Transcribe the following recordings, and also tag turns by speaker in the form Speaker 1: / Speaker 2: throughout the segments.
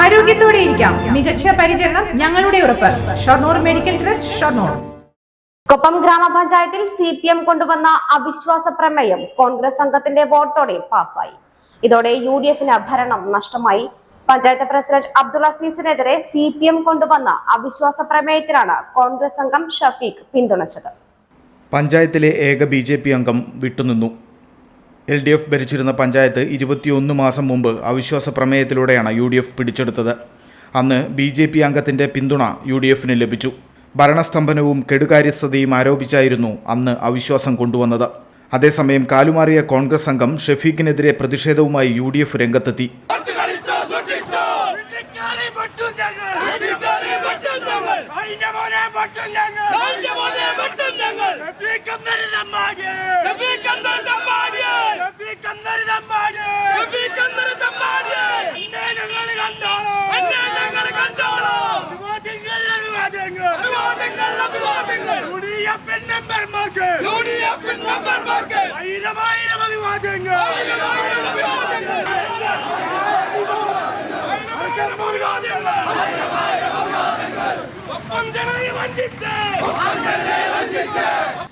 Speaker 1: ആരോഗ്യത്തോടെ ഇരിക്കാം. മികച്ച പരിചരണം ഞങ്ങളുടെ ഉറപ്പ്. Shoranur medical trust Shoranur.
Speaker 2: Koppam ഗ്രാമപഞ്ചായത്തിൽ സി പി എം കൊണ്ടുവന്ന അവിശ്വാസ പ്രമേയം കോൺഗ്രസ് അംഗത്തിന്റെ വോട്ടോടെ പാസായി ഇതോടെ യു ഡി എഫിന് ഭരണം നഷ്ടമായി. പഞ്ചായത്ത് പ്രസിഡന്റ് അബ്ദുൾ അസീസിനെതിരെ സി പി എം കൊണ്ടുവന്ന അവിശ്വാസ പ്രമേയത്തിനാണ് കോൺഗ്രസ് അംഗം ഷഫീഖ് പിന്തുണച്ചത്.
Speaker 3: പഞ്ചായത്തിലെ ഏക ബി ജെ പി അംഗം വിട്ടുനിന്നു. എൽ ഡി എഫ് ഭരിച്ചിരുന്ന പഞ്ചായത്ത് ഇരുപത്തിയൊന്ന് മാസം മുമ്പ് അവിശ്വാസ പ്രമേയത്തിലൂടെയാണ് യു ഡി എഫ് പിടിച്ചെടുത്തത്. അന്ന് ബി ജെ പി അംഗത്തിന്റെ പിന്തുണ യു ഡി എഫിന് ലഭിച്ചു. ഭരണസ്തംഭനവും കെടുകാര്യസ്ഥതയും ആരോപിച്ചായിരുന്നു അന്ന് അവിശ്വാസം കൊണ്ടുവന്നത്. അതേസമയം കാലുമാറിയ കോൺഗ്രസ് അംഗം ഷെഫീഖിനെതിരെ പ്രതിഷേധവുമായി യു ഡി എഫ് രംഗത്തെത്തി.
Speaker 4: ഞങ്ങൾ മെമ്പർമാർക്ക് ആയിരമായിരം അഭിവാദ്യങ്ങൾ.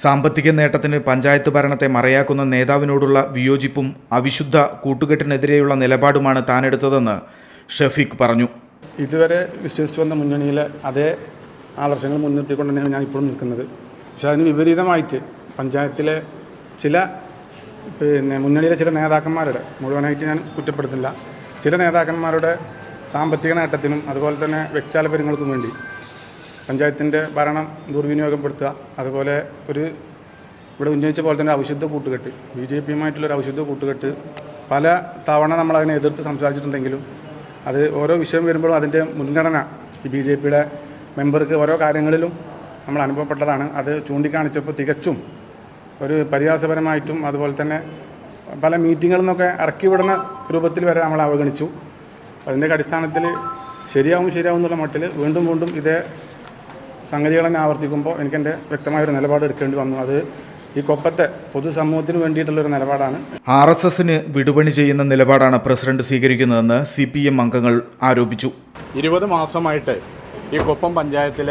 Speaker 3: സാമ്പത്തിക നേട്ടത്തിന് പഞ്ചായത്ത് ഭരണത്തെ മറയാക്കുന്ന നേതാവിനോടുള്ള വിയോജിപ്പും അവിശുദ്ധ കൂട്ടുകെട്ടിനെതിരെയുള്ള നിലപാടുമാണ് താനെടുത്തതെന്ന് ഷഫീഖ് പറഞ്ഞു.
Speaker 5: ഇതുവരെ വിശ്വസിച്ചു വന്ന മുന്നണിയിലെ അതേ ആദർശങ്ങൾ മുൻനിർത്തിക്കൊണ്ട് തന്നെയാണ് ഞാൻ ഇപ്പോഴും നിൽക്കുന്നത്. പക്ഷെ അതിന് വിപരീതമായിട്ട് പഞ്ചായത്തിലെ ചില പിന്നെ മുന്നണിയിലെ ചില നേതാക്കന്മാരുടെ മുഴുവനായിട്ട് ഞാൻ കുറ്റപ്പെടുത്തില്ല ചില നേതാക്കന്മാരുടെ സാമ്പത്തിക നേട്ടത്തിനും അതുപോലെ തന്നെ വ്യക്തിതാല്പര്യങ്ങൾക്കും വേണ്ടി പഞ്ചായത്തിന്റെ ഭരണം ദുർവിനിയോഗപ്പെടുത്തുക അതുപോലെ ഒരു ഇവിടെ ഉന്നയിച്ച പോലെ തന്നെ ഔഷധ കൂട്ടുകെട്ട് ബി ജെ പിയുമായിട്ടുള്ളൊരു ഔഷധ കൂട്ടുകെട്ട് പല തവണ നമ്മൾ അതിനെ എതിർത്ത് സംസാരിച്ചിട്ടുണ്ടെങ്കിലും അത് ഓരോ വിഷയം വരുമ്പോഴും അതിന്റെ മുൻഗണന ഈ ബി ജെ പിയുടെ മെമ്പർക്ക് ഓരോ കാര്യങ്ങളിലും നമ്മൾ അനുഭവപ്പെട്ടതാണ്. അത് ചൂണ്ടിക്കാണിച്ചപ്പോൾ തികച്ചും ഒരു പരിഹാസപരമായിട്ടും അതുപോലെ തന്നെ പല മീറ്റിങ്ങുകളിൽ നിന്നൊക്കെ ഇറക്കി വിടുന്ന രൂപത്തിൽ വരെ നമ്മൾ അവഗണിച്ചു. അതിന്റെ അടിസ്ഥാനത്തിൽ ശരിയാവും ശരിയാവും എന്നുള്ള മട്ടിൽ വീണ്ടും വീണ്ടും ഇതേ സംഗതികൾ തന്നെ ആവർത്തിക്കുമ്പോൾ എനിക്കെന്റെ വ്യക്തമായ വ്യക്തമായൊരു നിലപാട് എടുക്കേണ്ടി വന്നു. അത് ഈ കൊപ്പത്തെ പൊതുസമൂഹത്തിന് വേണ്ടിയിട്ടുള്ളൊരു നിലപാടാണ്.
Speaker 3: ആർ എസ് എസിന് വിടുപണി ചെയ്യുന്ന നിലപാടാണ് പ്രസിഡന്റ് സ്വീകരിക്കുന്നതെന്ന് സി പി എം അംഗങ്ങൾ ആരോപിച്ചു.
Speaker 6: ഇരുപത് മാസമായിട്ട് ഈ കൊപ്പം പഞ്ചായത്തിൽ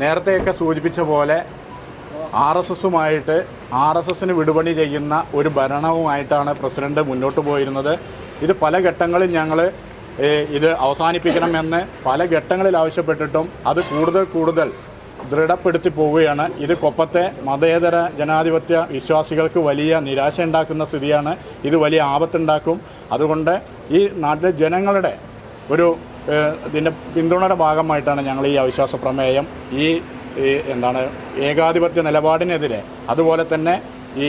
Speaker 6: നേരത്തെയൊക്കെ സൂചിപ്പിച്ച പോലെ ആർ എസ് എസുമായിട്ട് ആർ എസ് എസിന് വിടുപണി ചെയ്യുന്ന ഒരു ഭരണവുമായിട്ടാണ് പ്രസിഡന്റ് മുന്നോട്ട് പോയിരുന്നത്. ഇത് പല ഘട്ടങ്ങളിൽ ഞങ്ങൾ ഇത് അവസാനിപ്പിക്കണമെന്ന് പല ഘട്ടങ്ങളിൽ ആവശ്യപ്പെട്ടിട്ടും അത് കൂടുതൽ കൂടുതൽ ദൃഢപ്പെടുത്തി പോവുകയാണ്. ഇത് കൊപ്പത്തെ മതേതര ജനാധിപത്യ വിശ്വാസികൾക്ക് വലിയ നിരാശ ഉണ്ടാക്കുന്ന സ്ഥിതിയാണ്. ഇത് വലിയ ആപത്തുണ്ടാക്കും. അതുകൊണ്ട് ഈ നാട്ടിലെ ജനങ്ങളുടെ ഒരു ഇതിന്റെ പിന്തുണയുടെ ഭാഗമായിട്ടാണ് ഞങ്ങൾ ഈ അവിശ്വാസ പ്രമേയം ഈ എന്താണ് ഏകാധിപത്യ നിലപാടിനെതിരെ അതുപോലെ തന്നെ ഈ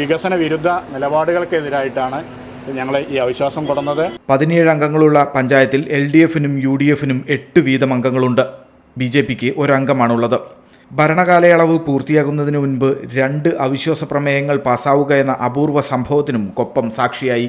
Speaker 6: വികസന വിരുദ്ധ നിലപാടുകൾക്കെതിരായിട്ടാണ് ഞങ്ങൾ ഈ അവിശ്വാസം കൊടുന്നത്
Speaker 3: പതിനേഴ് അംഗങ്ങളുള്ള പഞ്ചായത്തിൽ എൽ ഡി എഫിനും യു ഡി എഫിനും എട്ട് വീതം അംഗങ്ങളുണ്ട്. ബി ജെ പിക്ക് ഒരംഗമാണുള്ളത്. ഭരണകാലയളവ് പൂർത്തിയാകുന്നതിന് മുൻപ് രണ്ട് അവിശ്വാസ പ്രമേയങ്ങൾ പാസ്സാവുക എന്ന അപൂർവ സംഭവത്തിനും കൊപ്പം സാക്ഷിയായി.